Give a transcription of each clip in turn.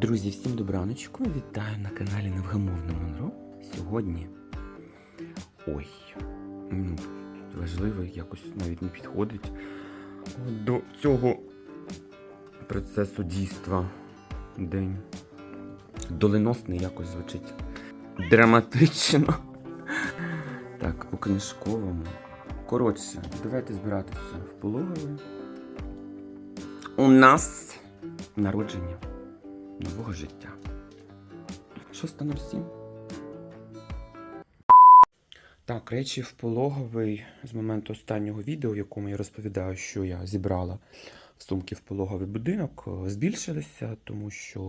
Друзі, всім добраночку. Вітаю на каналі Невгамовна Монро. Сьогодні. Ой, ну, важливо, якось навіть не підходить до цього процесу дійства. День. Доленосний якось звучить драматично. Так, по книжковому. Коротше, давайте збиратися в пологовий. У нас народження нового життя. 6.07. Так, речі в пологовий з моменту останнього відео, в якому я розповідаю, що я зібрала в сумки в пологовий будинок, е, збільшилися, тому що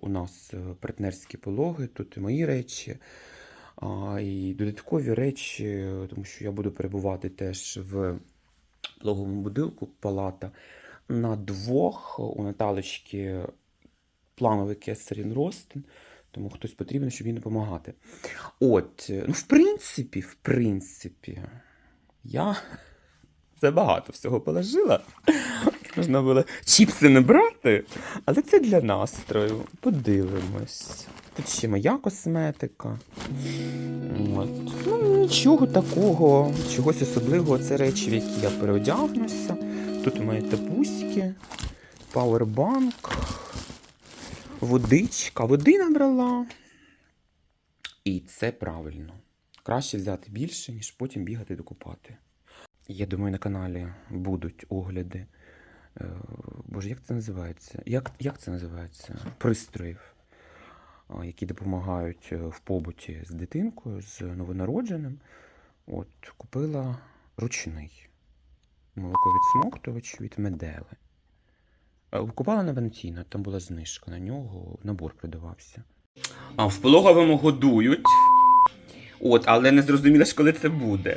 у нас е, партнерські пологи, тут і мої речі, і додаткові речі, тому що я буду перебувати теж в пологовому будинку палата на двох. У Наталочки плановий кесарін ростин, тому хтось потрібен, щоб їй допомагати. От, ну, в принципі, в принципі, я забагато всього положила. Можна було чіпси не брати, але це для настрою. Подивимось. Тут ще моя косметика. От. Ну, нічого такого, чогось особливого. Це речі, в які я переодягнуся. Тут у мене тапуськи, пауербанк, водичка. Води набрала. І це правильно. Краще взяти більше, ніж потім бігати докупати. Я думаю, на каналі будуть огляди. е, Боже, як це називається? Як, як це називається? Пристроїв, які допомагають е, в побуті з дитинкою, з новонародженим. От, купила ручний молоковідсмоктувач від Медели. Е, Купала на Валентіна, там була знижка на нього, набор продавався. А в пологовому годують. От, але не зрозуміло ж, коли це буде.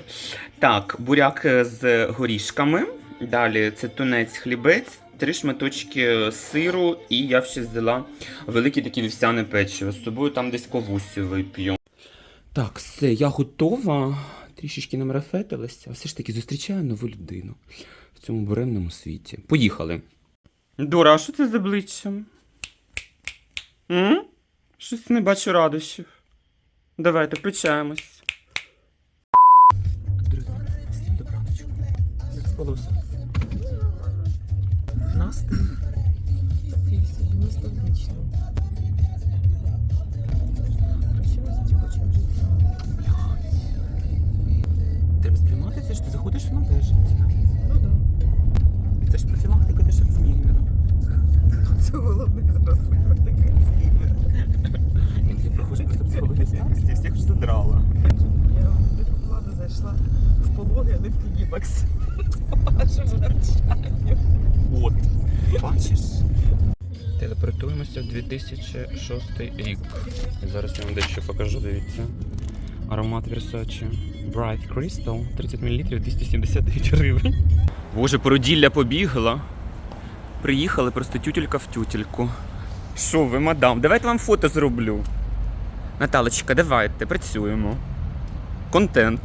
Так, буряк е, з горішками. Далі це тунець хлібець, три шматочки сиру, і я ще взяла велике таке вівсяне печиво. З собою там десь ковусю вип'ю. Так, все, я готова. Трішечки намарафетилася, все ж таки зустрічаю нову людину в цьому буремному світі. Поїхали. Дора, а що це з обличчям? М? Щось не бачу радощів. Давайте причаємось. Друзі, всім добраночку. Як спалося? Настрій. Ностальгічно. Треба сприймати що ти заходиш в нове життя. Ж профілактика для Шварценеггера. Це головне зараз виходить консілер. Я проходжу просто психологію старості, всіх ж задрала. Я не по плану зайшла в пологи, а не в клімакс. А що в навчанні? От. Бачиш? Телепортуємося в 2006 рік. Зараз я вам дещо покажу, дивіться. Аромат Versace Bright Crystal 30 мл 279 гривень. Боже, породілля побігла. Приїхали просто тютелька в тютельку. Що ви, мадам? Давайте вам фото зроблю. Наталочка, давайте, працюємо. Контент.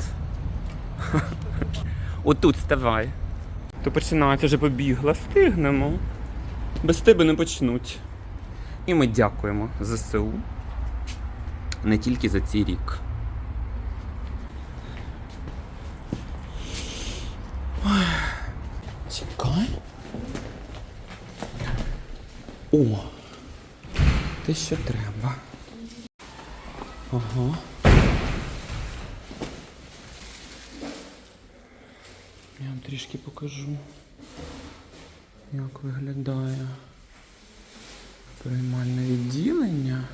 Отут ставай. То починається вже побігла, встигнемо. Без тебе не почнуть. І ми дякуємо ЗСУ не тільки за цей рік. Ой, Чекай. О! Те, що треба. Ага. Я вам трішки покажу, як виглядає приймальне відділення.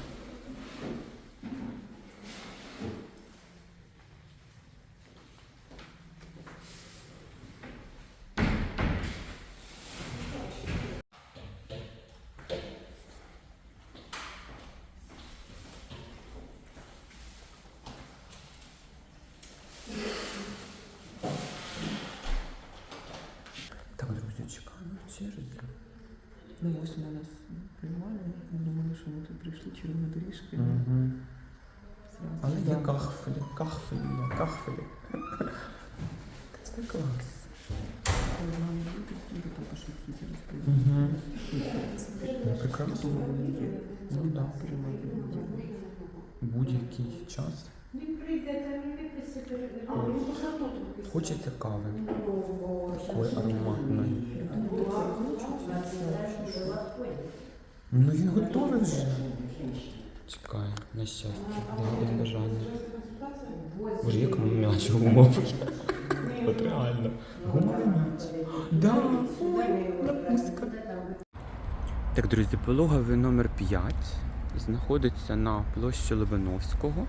Ну ось у нас приймали, ми думали, що ми тут прийшли червона доріжка. Угу. Зразу Але є дам. кахфелі, кахфелі, є, кахфелі. Це клас. Угу. Прекрасно. Ну да. Будь-який час. Хочеться кави. Такої ароматної. Ну він готовий вже. Чекай, на щастя. Я без бажання. Боже, як м'яч гумовий. От реально. Гумовий м'яч. Да. Ой, напуска. Так, друзі, пологовий номер 5 знаходиться на площі Лобановського.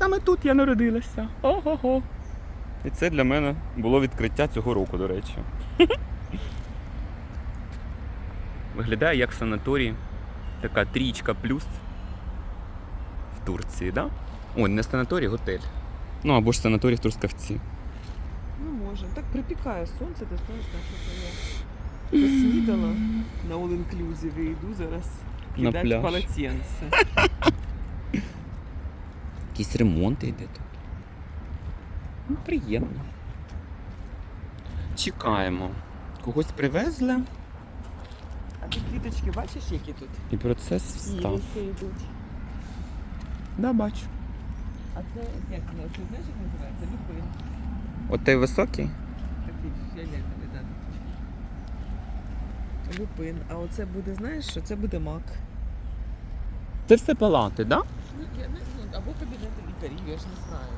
Саме тут я народилася. Ого-го. І це для мене було відкриття цього року, до речі. Виглядає як санаторій, така трічка плюс в Турції, да? О, не санаторій, готель. Ну або ж санаторій в Трускавці. Ну, може. Так припікає сонце, ти знаєш, так що я поснідала на all-inclusive і йду зараз На кидати пляж. полотенце. Якісь ремонти йде тут. Ну, приємно. Чекаємо. Когось привезли А ти квіточки бачиш, які тут? і процес встав. Ліси йдуть. Да, бачу. А це як воно? Це знаєш, як називається? Люпин. От той високий? Такий фіолетовий, да. Люпин. А оце буде, знаєш що? Це буде мак. Це все палати, да? Ну, я не або кабінети лікарів, я ж не знаю.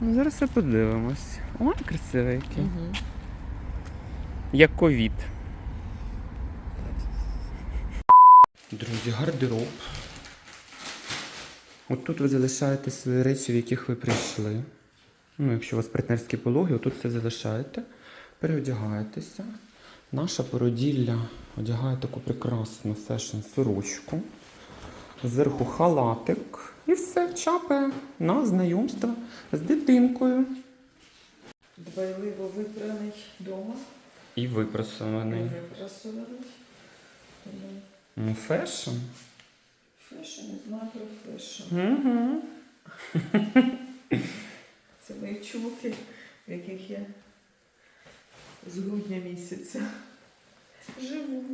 Ну, зараз все подивимось. Ой, красивий який. Угу. Як ковід. Друзі, гардероб. От тут ви залишаєте свої речі, в яких ви прийшли. Ну, якщо у вас партнерські пологи, отут все залишаєте, переодягаєтеся. Наша породілля одягає таку прекрасну фешн-сорочку. Зверху халатик. І все чапає на знайомство з дитинкою. Дбайливо випраний вдома. І. Випрасований. Тому Ну, фешн. Фешн, не знаю про фешн. Угу. Це мої чулки, в яких я з грудня місяця живу.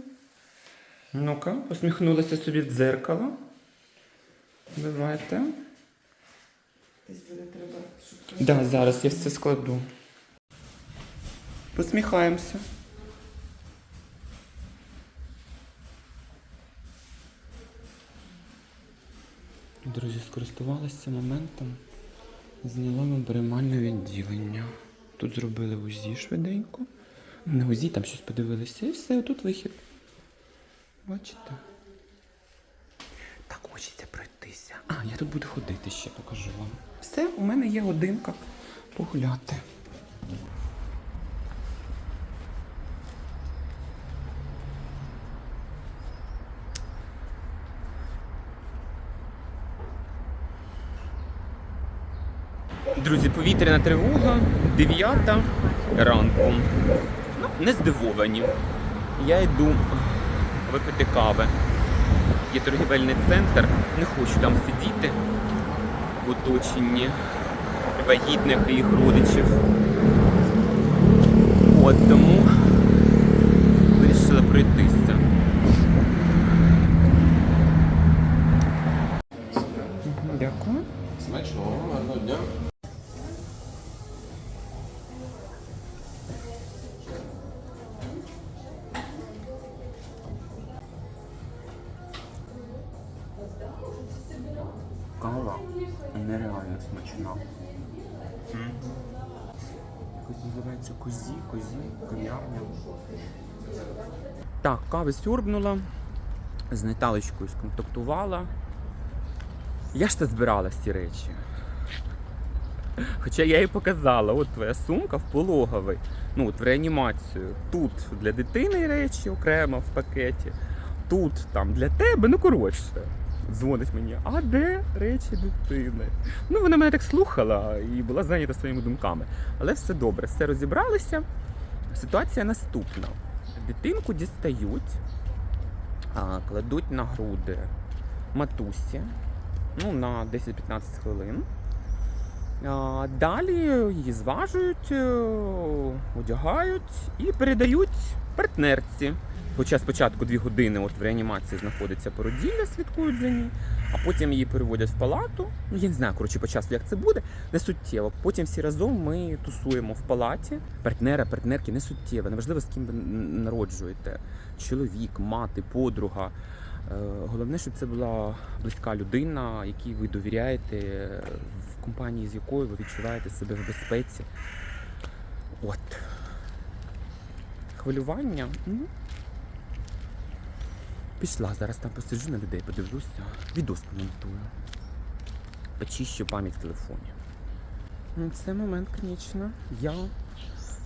Ну-ка, посміхнулася собі в дзеркало. Давайте. Десь буде треба, щоб Да, зараз я все складу. Посміхаємося. Друзі, скористувалися моментом. Зняла вам приймальне відділення. Тут зробили УЗІ швиденько. Не УЗІ, там щось подивилися і все, тут вихід. Бачите? Так хочеться пройтися. А, я тут буду ходити ще, покажу вам. Все, у мене є годинка погуляти. Друзі, повітряна тривога, 9 ранку. Ну, не здивовані. Я йду випити кави. Є торгівельний центр, не хочу там сидіти в оточенні вагітних і їх родичів. От тому вирішила пройтися. Кави з Наталочкою сконтактувала. Я ж це збирала ці речі. Хоча я їй показала, от твоя сумка в пологовий, ну от в реанімацію. Тут для дитини речі окремо в пакеті, тут там для тебе, ну коротше. Дзвонить мені, а де речі дитини? Ну, вона мене так слухала і була зайнята своїми думками. Але все добре, все розібралися. Ситуація наступна: дитинку дістають, кладуть на груди матусі ну, на 10-15 хвилин. А, Далі її зважують, е, одягають і передають партнерці. Хоча спочатку дві години от в реанімації знаходиться породілля, слідкують за ній, а потім її переводять в палату. Ну, я не знаю, коротше, по часу, як це буде, не суттєво. Потім всі разом ми тусуємо в палаті. Партнера, партнерки не суттєво. Неважливо, з ким ви народжуєте. Чоловік, мати, подруга. Е, Головне, щоб це була близька людина, якій ви довіряєте, в компанії з якою ви відчуваєте себе в безпеці. От. Хвилювання. Пішла, зараз там посиджу на людей, подивлюся, відос коментую. Почищу пам'ять в телефоні. Ну, Це момент, звісно, я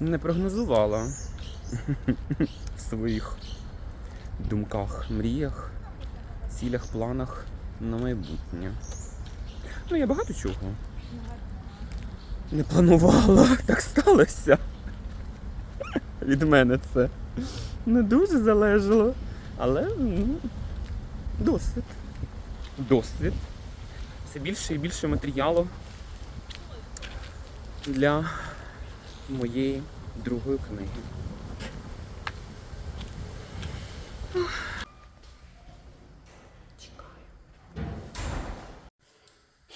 не прогнозувала в своїх думках, мріях, цілях, планах на майбутнє. Ну, я багато чого не планувала. Так сталося. Від мене це не дуже залежало. Але ну, досвід. Досвід. Все більше і більше матеріалу для моєї другої книги. Чекаю.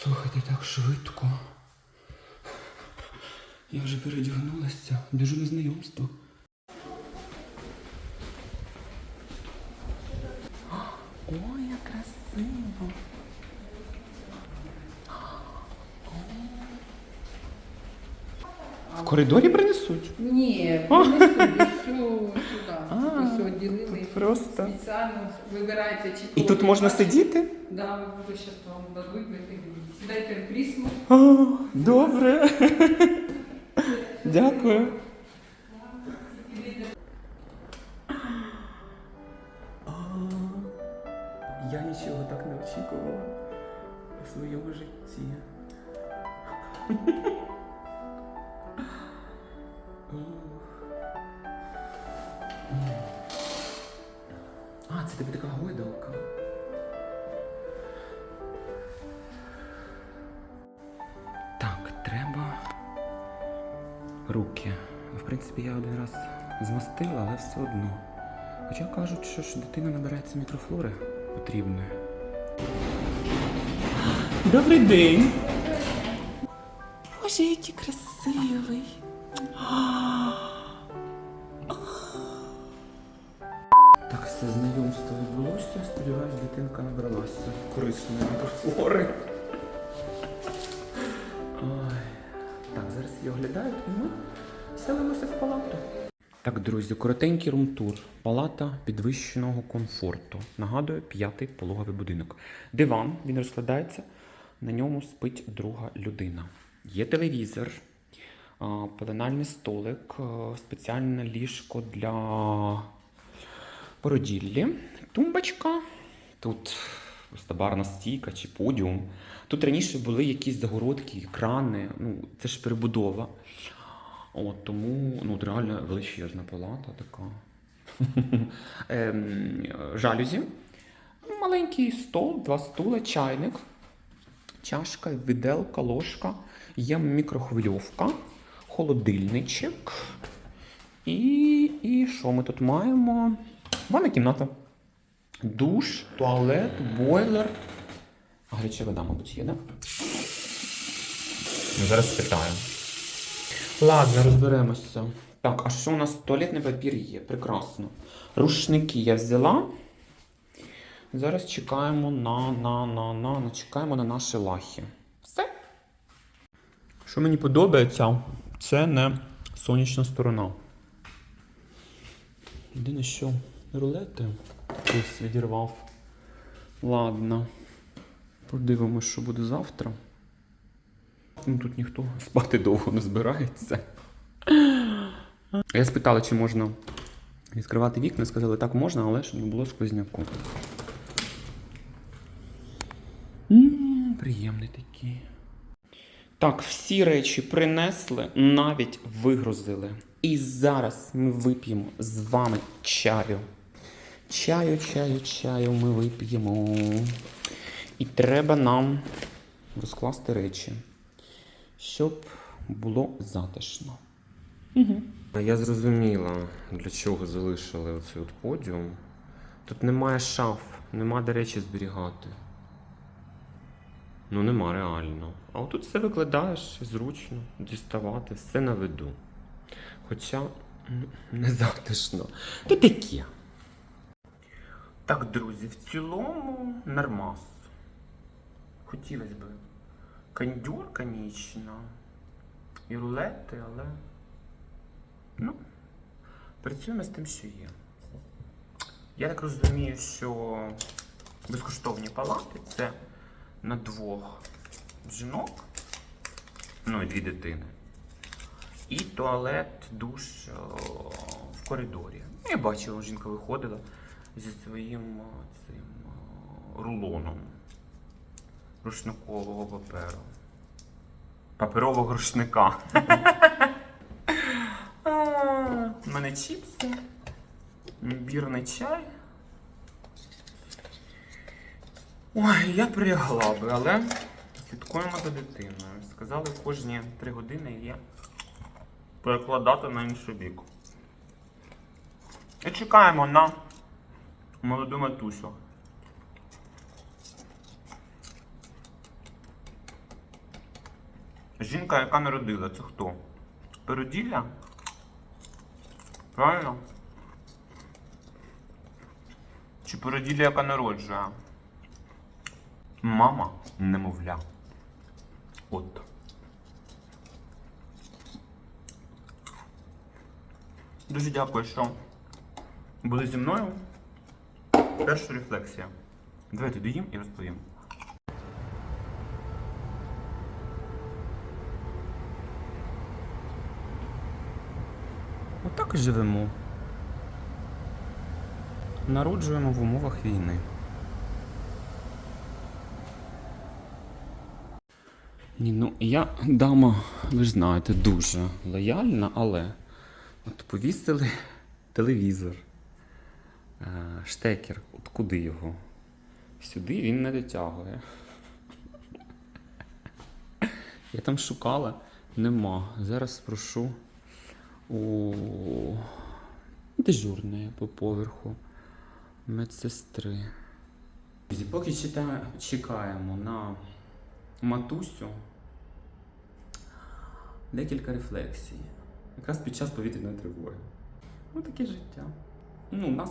Слухайте, так швидко. Я вже передягнулася, біжу на знайомство. Ой, як В коридорі принесуть? Ні, А. принесу все сюди. Все тут просто. спеціально. Вибирайте чи І тут можна сидіти? Да, ви зараз вам дадуть, ви сідайте в крісло. О, добре. Дякую. Руки. В принципі, я один раз змастила, але все одно. Хоча кажуть, що ж дитина набирається мікрофлори потрібної. Добрий день! Боже, який красивий! Так, друзі, коротенький румтур. Палата підвищеного комфорту. Нагадую, п'ятий пологовий будинок. Диван, він розкладається, на ньому спить друга людина. Є телевізор, пеленальний столик, спеціальне ліжко для породіллі, тумбочка. Тут барна стійка чи подіум. Тут раніше були якісь загородки, екрани. Ну, це ж перебудова. От, тому ну, от реально величезна палата така. Ем, Жалюзі. Маленький стол, два стули, чайник, чашка, виделка, ложка, є мікрохвильовка, холодильничок. І, і що ми тут маємо? Ванна кімната. Душ, туалет, бойлер. Гаряча вода, мабуть, є, да? Зараз спитаю. Ладно, розберемося. Так, а що у нас туалетний папір є? Прекрасно. Рушники я взяла. Зараз чекаємо на, на, на, на, на чекаємо на наші лахи. Все. Що мені подобається, це не сонячна сторона. Єдине, що рулети хтось відірвав. Ладно. Подивимось, що буде завтра. Ну, тут ніхто спати довго не збирається. Я спитала, чи можна відкривати вікна. Сказали, так можна, але щоб не було сквозняку. Приємний такий. Так, всі речі принесли, навіть вигрузили. І зараз ми вип'ємо з вами чаю. Чаю, чаю, чаю ми вип'ємо. І треба нам розкласти речі. Щоб було затишно. Угу. Я зрозуміла, для чого залишили оцей от подіум. Тут немає шаф, нема де речі зберігати. Ну, нема реально. А отут все викладаєш зручно, діставати, все на виду. Хоча не затишно. То таке. Так, друзі, в цілому нормас. Хотілося б кондюр, звісно. І рулети, але. Ну, працюємо з тим, що є. Я так розумію, що безкоштовні палати це на двох жінок, ну і дві дитини. І туалет, душ о, в коридорі. Ну, Я бачила, жінка виходила зі своїм цим рулоном рушникового паперу. Паперового рушника. У мене чіпси, імбірний чай. Ой, я прилягла би, але слідкуємо за дитиною. Сказали, кожні три години є перекладати на інший бік. І чекаємо на молоду матусю. Жінка, яка народила, це хто? Породілля? Правильно? Чи породілля, яка народжує? Мама немовля. От. Дуже дякую, що були зі мною. Перша рефлексія. Давайте доїм і розповім. Живемо. Народжуємо в умовах війни. Ні, ну я дама, ви ж знаєте, дуже лояльна, але от повісили телевізор, е, штекер. От куди його? Сюди він не дотягує. Я там шукала, нема. Зараз спрошу у дежурної по поверху медсестри. Поки чекаємо на матусю декілька рефлексій. Якраз під час повітряної тривоги. Ну, таке життя. Ну, нас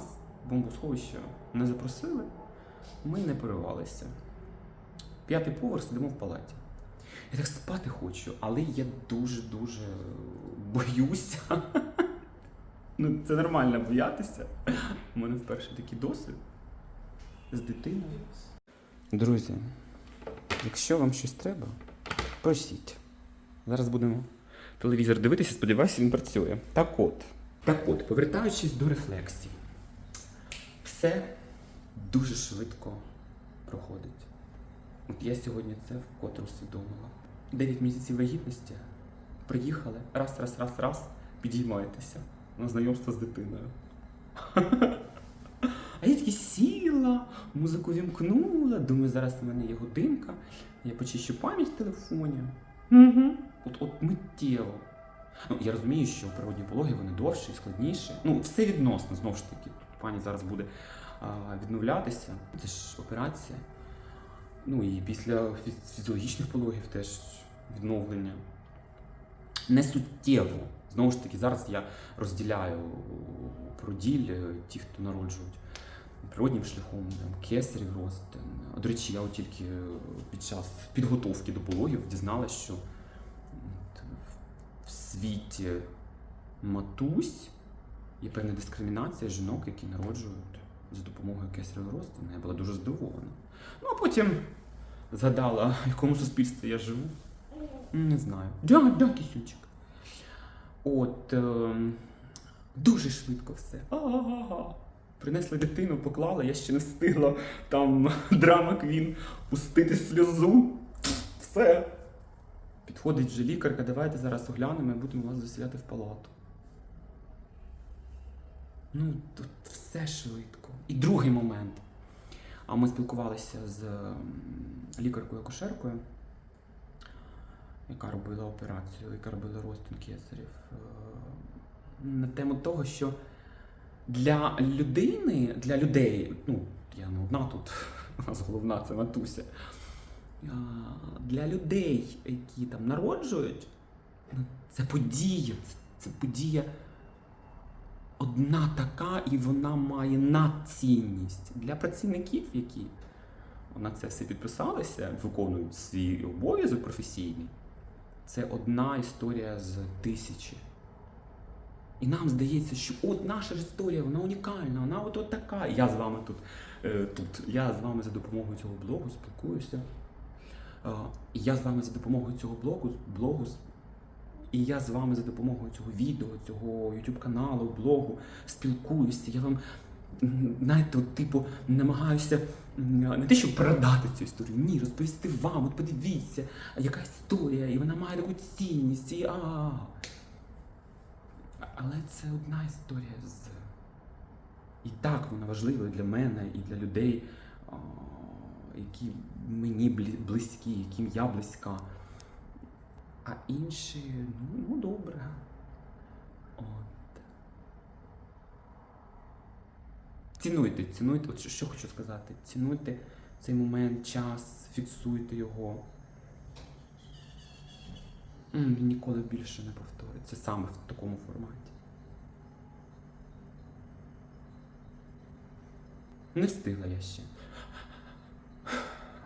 бомбосховище не запросили, ми не поривалися. П'ятий поверх сидимо в палаті. Я так спати хочу, але я дуже-дуже боюся. Ну, це нормально боятися. У мене вперше такий досвід з дитиною. Друзі, якщо вам щось треба, просіть. Зараз будемо телевізор дивитися, сподіваюся, він працює. Так от, так от, повертаючись до рефлексій, все дуже швидко проходить. От я сьогодні це вкотре усвідомила. Дев'ять місяців вагітності. Приїхали, раз, раз, раз, раз, підіймаєтеся на знайомство з дитиною. А я таки сіла, музику вімкнула, думаю, зараз у мене є годинка, я почищу пам'ять в телефоні. Угу. От, от миттєво. Ну, я розумію, що природні пологи вони довші, складніші. Ну, все відносно, знову ж таки. Тут пані зараз буде а, відновлятися. Це ж операція. Ну і після фізіологічних пологів теж відновлення. Не суттєво. Знову ж таки, зараз я розділяю породіль, е, ті, хто народжують природнім шляхом, там, кесарів ростин. До речі, я от тільки е, під час підготовки до пологів дізналася, що в світі матусь є певна дискримінація жінок, які народжують за допомогою кесаревої розтину. Я була дуже здивована. Ну, а потім згадала, в якому суспільстві я живу. Не знаю. Да, да, кисючик. От ем, дуже швидко все. А-а-а. Принесли дитину, поклали, я ще не встигла там драма квін пустити сльозу. Все. Підходить вже лікарка, давайте зараз оглянемо і будемо вас заселяти в палату. Ну, тут все швидко. І другий момент. А ми спілкувалися з лікаркою-акушеркою. яка робила операцію, яка робила розтин кесарів, е, на тему того, що для людини, для людей, ну, я не одна тут, у нас головна це матуся. Для людей, які там народжують, ну, це подія, це подія одна така, і вона має надцінність. Для працівників, які на це все підписалися, виконують свій обов'язок професійний, це одна історія з тисячі. І нам здається, що от наша історія, вона унікальна, вона от, от така. Я з вами тут, е, тут. Я з вами за допомогою цього блогу спілкуюся. Е, я з вами за допомогою цього блогу, блогу і я з вами за допомогою цього відео, цього YouTube каналу, блогу спілкуюся. Я вам, знаєте, от, типу, намагаюся не те, щоб передати цю історію, ні, розповісти вам. От подивіться, яка історія, і вона має таку цінність. І, але це одна історія з. І так вона важлива для мене, і для людей, які мені близькі, яким я близька. А інші, ну, ну добре. От. Цінуйте, цінуйте, от що, хочу сказати. Цінуйте цей момент, час, фіксуйте його. Він ніколи більше не повториться саме в такому форматі. Не встигла я ще.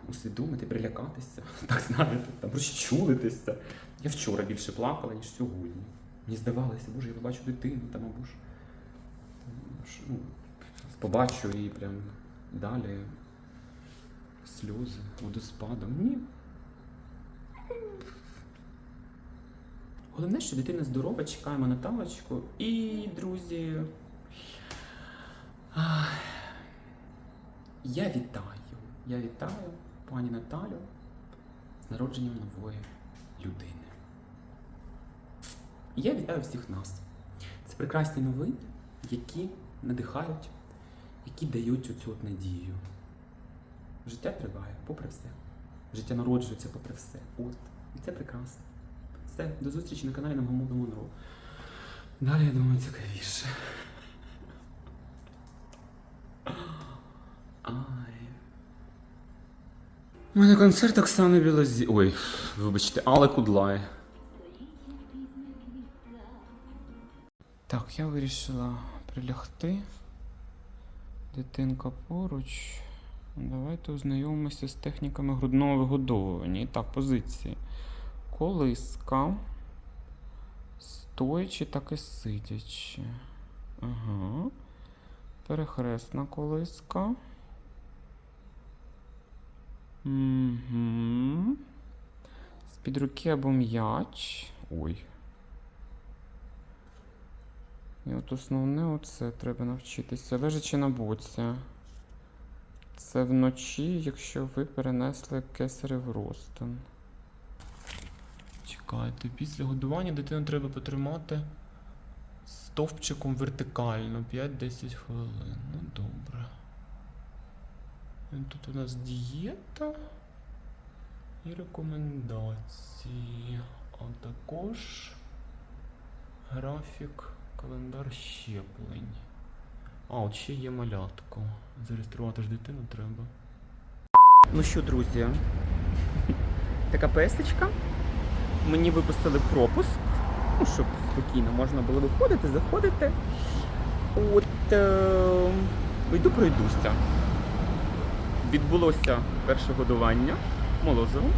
Усвідомити, прилякатися, так знаєте, там розчулитися. Я вчора більше плакала, ніж сьогодні. Мені здавалося, боже, я побачу дитину там або ж. Ну, побачу і прям далі сльози, водоспадом. Ні. Головне, що дитина здорова, чекаємо Наталочку. І, друзі. Я вітаю. Я вітаю пані Наталю з народженням нової людини. І Я вітаю всіх нас. Це прекрасні новини, які надихають, які дають оцю от надію. Життя триває, попри все. Життя народжується попри все. От. І це прекрасно. Все, до зустрічі на каналі на Намгамода Монро. Далі, я думаю, цікавіше. У мене концерт Оксани Білозі. Ой, вибачте, Але Кудлай. Так, я вирішила прилягти. Дитинка поруч. Давайте ознайомимося з техніками грудного вигодовування. І так, позиції. Колиска. Стоячи, так і сидячи. Ага. Перехресна колиска. Угу. З-під руки або м'яч. Ой. І от основне оце треба навчитися. Лежачи на боці. Це вночі, якщо ви перенесли кесарев розтин. Чекайте, після годування дитину треба потримати стовпчиком вертикально 5-10 хвилин. Ну добре. Тут у нас дієта і рекомендації. А також графік, календар щеплень. А, от ще є малятко. Зареєструвати ж дитину треба. Ну що, друзі, така песечка. Мені випустили пропуск, ну, щоб спокійно можна було виходити, заходити. От е- йду пройдуся. Відбулося перше годування молозивом.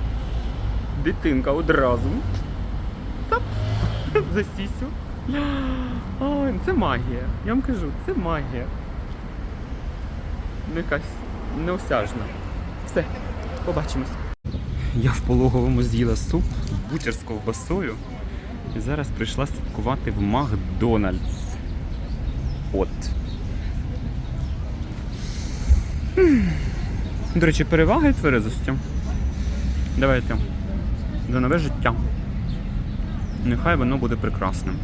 Дитинка одразу. Цап! За сісю. Ой, це магія. Я вам кажу, це магія. Ну, якась неосяжна. Все, побачимось. Я в пологовому з'їла суп, бутер з ковбасою. І зараз прийшла святкувати в Макдональдс. От. До речі, переваги тверезості. Давайте. За нове життя. Нехай воно буде прекрасним.